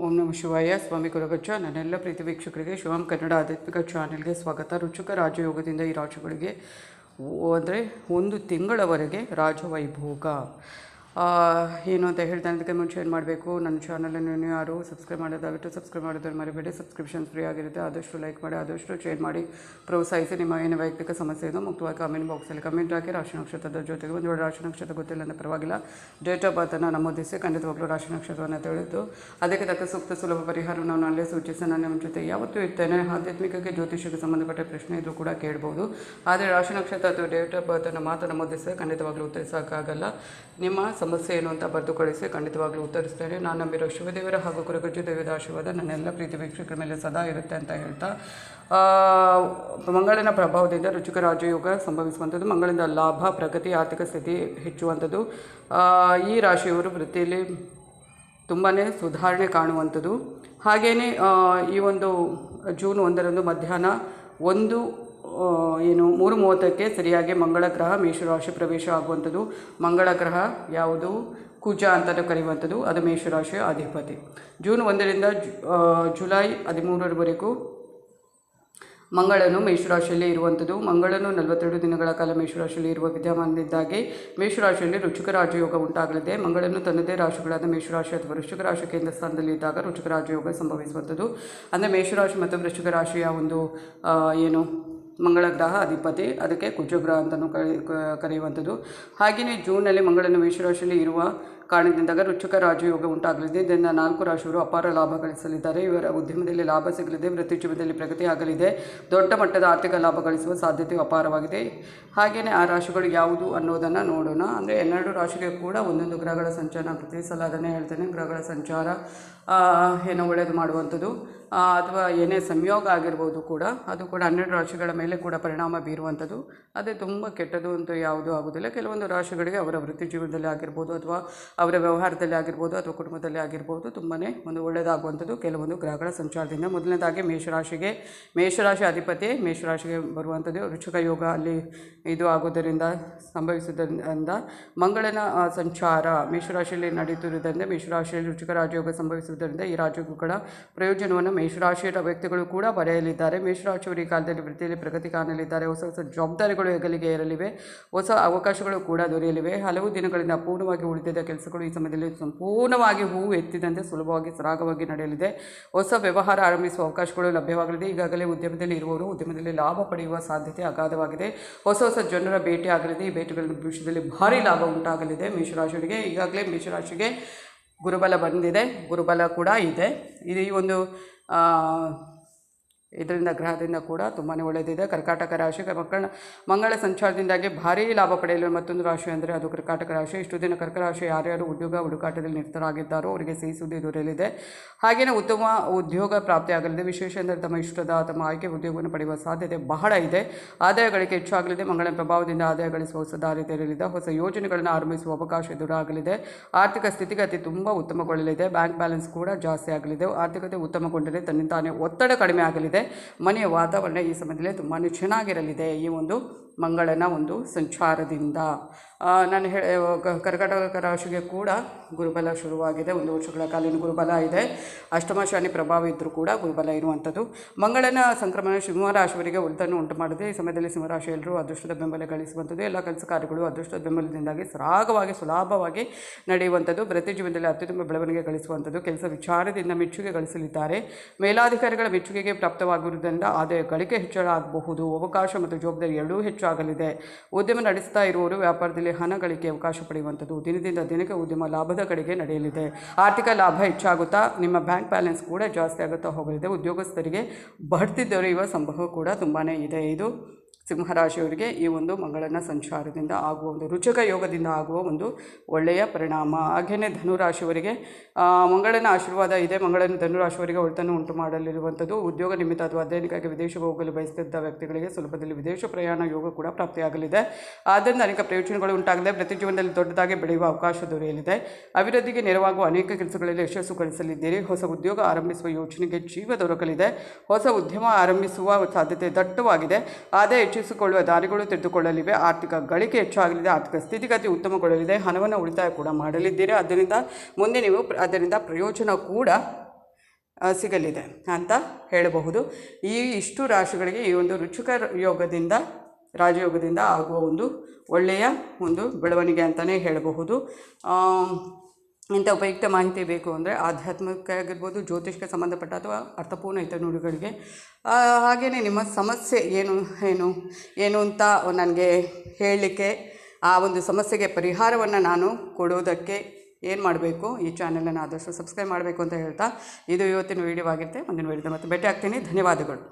ಓಂ ನಮ ಶಿವಾಯ. ಸ್ವಾಮಿ ಗುರುಗಚ್ಚ. ನನ್ನೆಲ್ಲ ಪ್ರೀತಿ ವೀಕ್ಷಕರಿಗೆ ಶಿವಂ ಕನ್ನಡ ಆಧ್ಯಾತ್ಮಿಕ ಚಾನೆಲ್ಗೆ ಸ್ವಾಗತ. ರುಚಕ ರಾಜಯೋಗದಿಂದ ಈ ರಾಜುಗಳಿಗೆ ಅಂದರೆ ಒಂದು ತಿಂಗಳವರೆಗೆ ರಾಜವೈಭೋಗ. ಏನು ಅಂತ ಹೇಳ್ತಾ ಅದಕ್ಕೆ ಮುಂಚೆ ಏನು ಮಾಡಬೇಕು? ನನ್ನ ಚಾನಲನ್ನು ಯಾರು ಸಬ್ಸ್ಕ್ರೈಬ್ ಮಾಡೋದಾಗಿಟ್ಟು ಸಬ್ಸ್ಕ್ರೈಬ್ ಮಾಡೋದ್ರ ಮರಿಬೇಡಿ. ಸಬ್ಸ್ಕ್ರಿಪ್ಷನ್ ಫ್ರೀ ಆಗಿರುತ್ತೆ. ಆದಷ್ಟು ಲೈಕ್ ಮಾಡಿ, ಆದಷ್ಟು ಶೇರ್ ಮಾಡಿ. ಪ್ರೋತ್ಸಾಹಿಸಿ ನಿಮ್ಮ ಏನು ವೈಯಕ್ತಿಕ ಸಮಸ್ಯೆ ಇದು ಮುಕ್ತವಾಗಿ ಕಮೆಂಟ್ ಬಾಕ್ಸಲ್ಲಿ ಕಮೆಂಟ್ ಹಾಕಿ. ರಾಶಿ ನಕ್ಷತ್ರದ ಜೊತೆಗೆ ಒಂದು ವೇಳೆ ರಾಶಿ ನಕ್ಷತ್ರ ಗೊತ್ತಿಲ್ಲ ಅಂದರೆ ಪರವಾಗಿಲ್ಲ. ಡೇಟ್ ಆಫ್ ಬರ್ತನ್ನು ನಮೂದಿಸಿ, ಖಂಡಿತವಾಗ್ಲೂ ರಾಶಿ ನಕ್ಷತ್ರವನ್ನು ತಿಳಿದು, ಅದಕ್ಕೆ ತಕ್ಕ ಸೂಕ್ತ ಸುಲಭ ಪರಿಹಾರವನ್ನು ನಾನು ಅಲ್ಲೇ ಸೂಚಿಸಿ. ನಾನು ನಿಮ್ಮ ಜೊತೆ ಯಾವತ್ತೂ ಇರ್ತೇನೆ. ಆಧ್ಯಾತ್ಮಿಕಕ್ಕೆ ಜ್ಯೋತಿಷಕ್ಕೆ ಸಂಬಂಧಪಟ್ಟ ಪ್ರಶ್ನೆ ಇದ್ರೂ ಕೂಡ ಕೇಳ್ಬೋದು. ಆದರೆ ರಾಶಿ ನಕ್ಷತ್ರ ಅಥವಾ ಡೇಟ್ ಆಫ್ ಬರ್ತನ್ನು ಮಾತ್ರ ನಮೂದಿಸಿ, ಖಂಡಿತವಾಗ್ಲೂ ಉತ್ತರಿಸೋಕ್ಕಾಗಲ್ಲ. ನಿಮ್ಮ ಸಮಸ್ಯೆ ಏನು ಅಂತ ಬರೆದು ಕಳಿಸಿ ಖಂಡಿತವಾಗ್ಲೂ ಉತ್ತರಿಸ್ತೇನೆ. ನಾನು ನಂಬಿರೋ ಶಿವದೇವರ ಹಾಗೂ ಕುರಗಜ್ಜು ದೇವದ ಆಶೀರ್ವಾದ ನನ್ನೆಲ್ಲ ಪ್ರೀತಿ ವೀಕ್ಷಕರ ಮೇಲೆ ಸದಾ ಇರುತ್ತೆ ಅಂತ ಹೇಳ್ತಾ ಮಂಗಳನ ಪ್ರಭಾವದಿಂದ ರುಚಿಕ ರಾಜಯೋಗ ಸಂಭವಿಸುವಂಥದ್ದು, ಮಂಗಳಿಂದ ಲಾಭ, ಪ್ರಗತಿ, ಆರ್ಥಿಕ ಸ್ಥಿತಿ ಹೆಚ್ಚುವಂಥದ್ದು. ಈ ರಾಶಿಯವರು ವೃತ್ತಿಯಲ್ಲಿ ತುಂಬಾ ಸುಧಾರಣೆ ಕಾಣುವಂಥದ್ದು. ಹಾಗೆಯೇ ಈ ಒಂದು ಜೂನ್ ಒಂದರಂದು ಮಧ್ಯಾಹ್ನ ಒಂದು ಏನು, ಮೂರು ಮೂವತ್ತಕ್ಕೆ ಸರಿಯಾಗಿ ಮಂಗಳ ಗ್ರಹ ಮೇಷರಾಶಿ ಪ್ರವೇಶ ಆಗುವಂಥದ್ದು. ಮಂಗಳ ಗ್ರಹ ಯಾವುದು? ಕುಜ ಅಂತಲೂ ಕರೆಯುವಂಥದ್ದು. ಅದು ಮೇಷರಾಶಿಯ ಅಧಿಪತಿ. ಜೂನ್ ಒಂದರಿಂದ ಜುಲೈ ಹದಿಮೂರರವರೆಗೂ ಮಂಗಳನು ಮೇಷರಾಶಿಯಲ್ಲಿ ಇರುವಂಥದ್ದು. ಮಂಗಳನು ನಲವತ್ತೆರಡು ದಿನಗಳ ಕಾಲ ಮೇಷರಾಶಿಯಲ್ಲಿ ಇರುವ ವಿದ್ಯಮಾನದಿಂದಾಗಿ ಮೇಷರಾಶಿಯಲ್ಲಿ ರುಚಿಕ ರಾಜಯೋಗ ಉಂಟಾಗಲಿದೆ. ಮಂಗಳನು ತನ್ನದೇ ರಾಶಿಗಳಾದ ಮೇಷರಾಶಿ ಅಥವಾ ವೃಶ್ಚಿಕ ರಾಶಿ ಕೇಂದ್ರ ಸ್ಥಾನದಲ್ಲಿ ಇದ್ದಾಗ ರುಚಿಕ ರಾಜಯೋಗ ಸಂಭವಿಸುವಂಥದ್ದು. ಅಂದರೆ ಮೇಷರಾಶಿ ಮತ್ತು ವೃಶ್ಚಿಕ ರಾಶಿಯ ಒಂದು ಏನು ಮಂಗಳ ಗ್ರಹ ಅಧಿಪತಿ, ಅದಕ್ಕೆ ಕುಜಗ್ರಹ ಅಂತಲೂ ಕರಿ ಕರೆಯುವಂಥದ್ದು. ಹಾಗೆಯೇ ಜೂನಲ್ಲಿ ಮಂಗಳನ ಮೇಷರಾಶಿಯಲ್ಲಿ ಇರುವ ಕಾರಣದಿಂದಾಗ ರುಚಿಕ ರಾಜಯೋಗ ಉಂಟಾಗಲಿದೆ. ಇದರಿಂದ ನಾಲ್ಕು ರಾಶಿಯವರು ಅಪಾರ ಲಾಭ ಗಳಿಸಲಿದ್ದಾರೆ. ಇವರ ಉದ್ಯಮದಲ್ಲಿ ಲಾಭ ಸಿಗಲಿದೆ, ವೃತ್ತಿ ಜೀವನದಲ್ಲಿ ಪ್ರಗತಿ ಆಗಲಿದೆ. ದೊಡ್ಡ ಮಟ್ಟದ ಆರ್ಥಿಕ ಲಾಭ ಗಳಿಸುವ ಸಾಧ್ಯತೆ ಅಪಾರವಾಗಿದೆ. ಹಾಗೆಯೇ ಆ ರಾಶಿಗಳು ಯಾವುದು ಅನ್ನೋದನ್ನು ನೋಡೋಣ. ಅಂದರೆ ಎರಡು ರಾಶಿಗೆ ಕೂಡ ಒಂದೊಂದು ಗ್ರಹಗಳ ಸಂಚಾರ ಪ್ರತಿ ಸಲ ಅದನ್ನೇ ಹೇಳ್ತೇನೆ, ಗ್ರಹಗಳ ಸಂಚಾರ ಏನೋ ಒಳ್ಳೆಯದು ಮಾಡುವಂಥದ್ದು. ಅಥವಾ ಏನೇ ಸಂಯೋಗ ಆಗಿರ್ಬೋದು ಕೂಡ, ಅದು ಕೂಡ ಹನ್ನೆರಡು ರಾಶಿಗಳ ಮೇಲೆ ಕೂಡ ಪರಿಣಾಮ ಬೀರುವಂಥದ್ದು. ಅದೇ ತುಂಬ ಕೆಟ್ಟದು ಅಂತ ಯಾವುದೂ ಆಗೋದಿಲ್ಲ ಕೆಲವೊಂದು ರಾಶಿಗಳಿಗೆ ಅವರ ವೃತ್ತಿ ಜೀವನದಲ್ಲಿ ಆಗಿರ್ಬೋದು ಅಥವಾ ಅವರ ವ್ಯವಹಾರದಲ್ಲಿ ಆಗಿರ್ಬೋದು ಅಥವಾ ಕುಟುಂಬದಲ್ಲಿ ಆಗಿರ್ಬೋದು ತುಂಬಾ ಒಂದು ಒಳ್ಳೆಯದಾಗುವಂಥದ್ದು. ಕೆಲವೊಂದು ಗ್ರಹಗಳ ಸಂಚಾರದಿಂದ ಮೊದಲನೇದಾಗಿ ಮೇಷರಾಶಿಗೆ, ಮೇಷರಾಶಿ ಅಧಿಪತಿ ಮೇಷರಾಶಿಗೆ ಬರುವಂಥದ್ದು. ರುಚಿಕ ಯೋಗ ಅಲ್ಲಿ ಇದು ಆಗೋದರಿಂದ ಸಂಭವಿಸುವುದರಿಂದ ಮಂಗಳನ ಸಂಚಾರ ಮೇಷರಾಶಿಯಲ್ಲಿ ನಡೆಯುತ್ತಿರುವುದರಿಂದ ಮೇಷರಾಶಿಯಲ್ಲಿ ರುಚಿಕ ರಾಜಯೋಗ ಸಂಭವಿಸುವುದರಿಂದ ಈ ರಾಜಯೋಗಗಳ ಪ್ರಯೋಜನವನ್ನು ಮೇಷರಾಶಿಯ ವ್ಯಕ್ತಿಗಳು ಕೂಡ ಬರೆಯಲಿದ್ದಾರೆ. ಮೇಷರಾಶಿಯವರು ಈ ಕಾಲದಲ್ಲಿ ವೃತ್ತಿಯಲ್ಲಿ ಪ್ರಗತಿ ಕಾಣಲಿದ್ದಾರೆ. ಹೊಸ ಹೊಸ ಜವಾಬ್ದಾರಿಗಳು ಹೆಗಲಿಗೆ ಏರಲಿವೆ. ಹೊಸ ಅವಕಾಶಗಳು ಕೂಡ ದೊರೆಯಲಿವೆ. ಹಲವು ದಿನಗಳಿಂದ ಅಪೂರ್ಣವಾಗಿ ಉಳಿದಿದ್ದ ಕೆಲಸಗಳು ಈ ಸಮಯದಲ್ಲಿ ಸಂಪೂರ್ಣವಾಗಿ ಹೂವು ಎತ್ತಿದಂತೆ ಸುಲಭವಾಗಿ ಸರಾಗವಾಗಿ ನಡೆಯಲಿದೆ. ಹೊಸ ವ್ಯವಹಾರ ಆರಂಭಿಸುವ ಅವಕಾಶಗಳು ಲಭ್ಯವಾಗಲಿದೆ. ಈಗಾಗಲೇ ಉದ್ಯಮದಲ್ಲಿ ಇರುವವರು ಉದ್ಯಮದಲ್ಲಿ ಲಾಭ ಪಡೆಯುವ ಸಾಧ್ಯತೆ ಅಗಾಧವಾಗಿದೆ. ಹೊಸ ಹೊಸ ಜನರ ಭೇಟಿ ಆಗಲಿದೆ. ಈ ಭೇಟಿಗಳನ್ನು ಭವಿಷ್ಯದಲ್ಲಿ ಭಾರಿ ಲಾಭ ಉಂಟಾಗಲಿದೆ. ಮೇಷರಾಶಿಯವರಿಗೆ ಈಗಾಗಲೇ ಮೇಷರಾಶಿಗೆ ಗುರುಬಲ ಬಂದಿದೆ. ಗುರುಬಲ ಕೂಡ ಇದೆ. ಇದು ಈ ಒಂದು ಆ, ಇದರಿಂದ ಗ್ರಹದಿಂದ ಕೂಡ ತುಂಬಾ ಒಳ್ಳೆಯದಿದೆ ಕರ್ಕಾಟಕ ರಾಶಿ ಮಕ್ಕಳ ಮಂಗಳ ಸಂಚಾರದಿಂದಾಗಿ ಭಾರೀ ಲಾಭ ಪಡೆಯಲು ಮತ್ತೊಂದು ರಾಶಿ ಅಂದರೆ ಅದು ಕರ್ಕಾಟಕ ರಾಶಿ. ಇಷ್ಟು ದಿನ ಕರ್ಕ ರಾಶಿ ಯಾರ್ಯಾರು ಉದ್ಯೋಗ ಹುಡುಕಾಟದಲ್ಲಿ ನಿರತರಾಗಿದ್ದಾರೋ ಅವರಿಗೆ ಸಿಹಿ ಸುದ್ದಿ ದೊರೆಯಲಿದೆ. ಹಾಗೆಯೇ ಉತ್ತಮ ಉದ್ಯೋಗ ಪ್ರಾಪ್ತಿಯಾಗಲಿದೆ ವಿಶೇಷ ಅಂದರೆ ತಮ್ಮ ಇಷ್ಟದ ತಮ್ಮ ಆಯ್ಕೆ ಉದ್ಯೋಗವನ್ನು ಪಡೆಯುವ ಸಾಧ್ಯತೆ ಬಹಳ ಇದೆ. ಆದಾಯ ಗಳಿಕೆ ಹೆಚ್ಚಾಗಲಿದೆ. ಮಂಗಳ ಪ್ರಭಾವದಿಂದ ಆದಾಯ ಗಳಿಸುವ ಹೊಸ ದಾರಿ ತೆರಲಿದೆ ಹೊಸ ಯೋಜನೆಗಳನ್ನು ಆರಂಭಿಸುವ ಅವಕಾಶ ಎದುರಾಗಲಿದೆ. ಆರ್ಥಿಕ ಸ್ಥಿತಿಗತಿ ತುಂಬ ಉತ್ತಮಗೊಳ್ಳಲಿದೆ. ಬ್ಯಾಂಕ್ ಬ್ಯಾಲೆನ್ಸ್ ಕೂಡ ಜಾಸ್ತಿ ಆಗಲಿದೆ. ಆರ್ಥಿಕತೆ ಉತ್ತಮಗೊಂಡರೆ ತನ್ನಿಂತಾನೇ ಒತ್ತಡ ಕಡಿಮೆ ಆಗಲಿದೆ. ಮನೆಯ ವಾತಾವರಣ ಈ ಸಮಯದಲ್ಲಿ ತುಂಬಾ ಚೆನ್ನಾಗಿರಲಿದೆ. ಈ ಒಂದು ಮಂಗಳನ ಒಂದು ಸಂಚಾರದಿಂದ. ನಾನು ಹೇಳ ಕರ್ಕಟಕ ರಾಶಿಗೆ ಕೂಡ ಗುರುಬಲ ಶುರುವಾಗಿದೆ. ಒಂದು ವರ್ಷಗಳ ಕಾಲಿನ ಗುರುಬಲ ಇದೆ. ಅಷ್ಟಮ ಶನಿ ಪ್ರಭಾವ ಇದ್ದರೂ ಕೂಡ ಗುರುಬಲ ಇರುವಂಥದ್ದು. ಮಂಗಳನ ಸಂಕ್ರಮಣ ಸಿಂಹರಾಶಿಯವರಿಗೆ ಉಳಿದನ್ನು ಉಂಟು ಮಾಡಿದೆ. ಈ ಸಮಯದಲ್ಲಿ ಸಿಂಹರಾಶಿ ಎಲ್ಲರೂ ಅದೃಷ್ಟದ ಬೆಂಬಲ ಗಳಿಸುವಂಥದ್ದು. ಎಲ್ಲ ಕೆಲಸ ಕಾರ್ಯಗಳು ಅದೃಷ್ಟದ ಬೆಂಬಲದಿಂದಾಗಿ ಸರಾಗವಾಗಿ, ಸುಲಭವಾಗಿ ನಡೆಯುವಂಥದ್ದು. ಪ್ರತಿ ಜೀವನದಲ್ಲಿ ಅತ್ಯುತ್ತಮ ಬೆಳವಣಿಗೆ ಗಳಿಸುವಂಥದ್ದು. ಕೆಲಸ ವಿಚಾರದಿಂದ ಮೆಚ್ಚುಗೆ ಗಳಿಸಲಿದ್ದಾರೆ. ಮೇಲಾಧಿಕಾರಿಗಳ ಮೆಚ್ಚುಗೆಗೆ ಪ್ರಾಪ್ತವಾಗಿರುವುದರಿಂದ ಆದಾಯ ಗಳಿಕೆ ಹೆಚ್ಚಳ ಆಗಬಹುದು ಅವಕಾಶ ಮತ್ತು ಜವಾಬ್ದಾರಿ ಎರಡೂ ಹೆಚ್ಚಾಗಲಿದೆ. ಉದ್ಯಮ ನಡೆಸ್ತಾ ಇರುವವರು ವ್ಯಾಪಾರದಲ್ಲಿ ಹಣ ಗಳಿಕೆ ಅವಕಾಶ ಪಡೆಯುವಂಥದ್ದು ದಿನದಿಂದ ದಿನಕ್ಕೆ ಉದ್ಯಮ ಲಾಭದ ಕಡೆಗೆ ನಡೆಯಲಿದೆ. ಆರ್ಥಿಕ ಲಾಭ ಹೆಚ್ಚಾಗುತ್ತಾ ನಿಮ್ಮ ಬ್ಯಾಂಕ್ ಬ್ಯಾಲೆನ್ಸ್ ಕೂಡ ಜಾಸ್ತಿ ಆಗುತ್ತಾ ಹೋಗಲಿದೆ. ಉದ್ಯೋಗಸ್ಥರಿಗೆ ಬಡ್ತಿ ದೊರೆಯುವ ಸಂಭವ ಕೂಡ ತುಂಬಾ ಇದೆ. ಇದು ಸಿಂಹರಾಶಿಯವರಿಗೆ ಈ ಒಂದು ಮಂಗಳನ ಸಂಚಾರದಿಂದ ಆಗುವ ಒಂದು ರುಚಕ ಯೋಗದಿಂದ ಆಗುವ ಒಂದು ಒಳ್ಳೆಯ ಪರಿಣಾಮ. ಹಾಗೆಯೇ ಧನುರಾಶಿಯವರಿಗೆ ಮಂಗಳನ ಆಶೀರ್ವಾದ ಇದೆ. ಮಂಗಳನ ಧನುರಾಶಿಯವರಿಗೆ ಒಳಿತನ್ನು ಉಂಟು ಮಾಡಲಿರುವಂಥದ್ದು. ಉದ್ಯೋಗ ನಿಮಿತ್ತ ಅಥವಾ ಅಧ್ಯಯನಕ್ಕಾಗಿ ವಿದೇಶಕ್ಕೆ ಹೋಗಲು ಬಯಸುತ್ತಿದ್ದ ವ್ಯಕ್ತಿಗಳಿಗೆ ಸುಲಭದಲ್ಲಿ ವಿದೇಶ ಪ್ರಯಾಣ ಯೋಗ ಕೂಡ ಪ್ರಾಪ್ತಿಯಾಗಲಿದೆ. ಆದ್ದರಿಂದ ಅನೇಕ ಪ್ರಯೋಜನಗಳು ಉಂಟಾಗಿದೆ ಪ್ರತಿ ಜೀವನದಲ್ಲಿ ದೊಡ್ಡದಾಗಿ ಬೆಳೆಯುವ ಅವಕಾಶ ದೊರೆಯಲಿದೆ. ಅಭಿವೃದ್ಧಿಗೆ ನೆರವಾಗುವ ಅನೇಕ ಕೆಲಸಗಳಲ್ಲಿ ಯಶಸ್ಸು ಗಳಿಸಲಿದ್ದೀರಿ. ಹೊಸ ಉದ್ಯೋಗ ಆರಂಭಿಸುವ ಯೋಜನೆಗೆ ಜೀವ ದೊರಕಲಿದೆ. ಹೊಸ ಉದ್ಯಮ ಆರಂಭಿಸುವ ಸಾಧ್ಯತೆ ದಟ್ಟವಾಗಿದೆ. ಆದಾಯ ಹೆಚ್ಚಿಸಿಕೊಳ್ಳುವ ದಾರಿಗಳು ತೆರೆದುಕೊಳ್ಳಲಿವೆ. ಆರ್ಥಿಕ ಗಳಿಕೆ ಹೆಚ್ಚಾಗಲಿದೆ. ಆರ್ಥಿಕ ಸ್ಥಿತಿಗತಿ ಉತ್ತಮಗೊಳ್ಳಲಿದೆ. ಹಣವನ್ನು ಉಳಿತಾಯ ಕೂಡ ಮಾಡಲಿದ್ದೀರಿ. ಅದರಿಂದ ಮುಂದೆ ನೀವು ಅದರಿಂದ ಪ್ರಯೋಜನ ಕೂಡ ಸಿಗಲಿದೆ ಅಂತ ಹೇಳಬಹುದು. ಈ ಇಷ್ಟು ರಾಶಿಗಳಿಗೆ ಈ ಒಂದು ರುಚಿಕ ಯೋಗದಿಂದ, ರಾಜಯೋಗದಿಂದ ಆಗುವ ಒಂದು ಒಳ್ಳೆಯ ಒಂದು ಬೆಳವಣಿಗೆ ಅಂತಲೇ ಹೇಳಬಹುದು. ಇಂಥ ಉಪಯುಕ್ತ ಮಾಹಿತಿ ಬೇಕು ಅಂದರೆ ಆಧ್ಯಾತ್ಮಿಕ ಆಗಿರ್ಬೋದು ಜ್ಯೋತಿಷ್ಗೆ ಸಂಬಂಧಪಟ್ಟ ಅಥವಾ ಅರ್ಥಪೂರ್ಣ ಇತರ ನುಡಿಗಳಿಗೆ. ಹಾಗೆಯೇ ನಿಮ್ಮ ಸಮಸ್ಯೆ ಏನು ಏನು ಏನು ಅಂತ ನನಗೆ ಹೇಳಲಿಕ್ಕೆ ಆ ಒಂದು ಸಮಸ್ಯೆಗೆ ಪರಿಹಾರವನ್ನು ನಾನು ಕೊಡೋದಕ್ಕೆ ಏನು ಮಾಡಬೇಕು? ಈ ಚಾನಲನ್ನು ಆದಷ್ಟು ಸಬ್ಸ್ಕ್ರೈಬ್ ಮಾಡಬೇಕು ಅಂತ ಹೇಳ್ತಾ, ಇದು ಇವತ್ತಿನ ವೀಡಿಯೋ ಆಗಿರುತ್ತೆ. ಮುಂದಿನ ವೀಡಿಯೋದ ಮತ್ತೆ ಭೇಟಿ ಆಗ್ತೀನಿ. ಧನ್ಯವಾದಗಳು.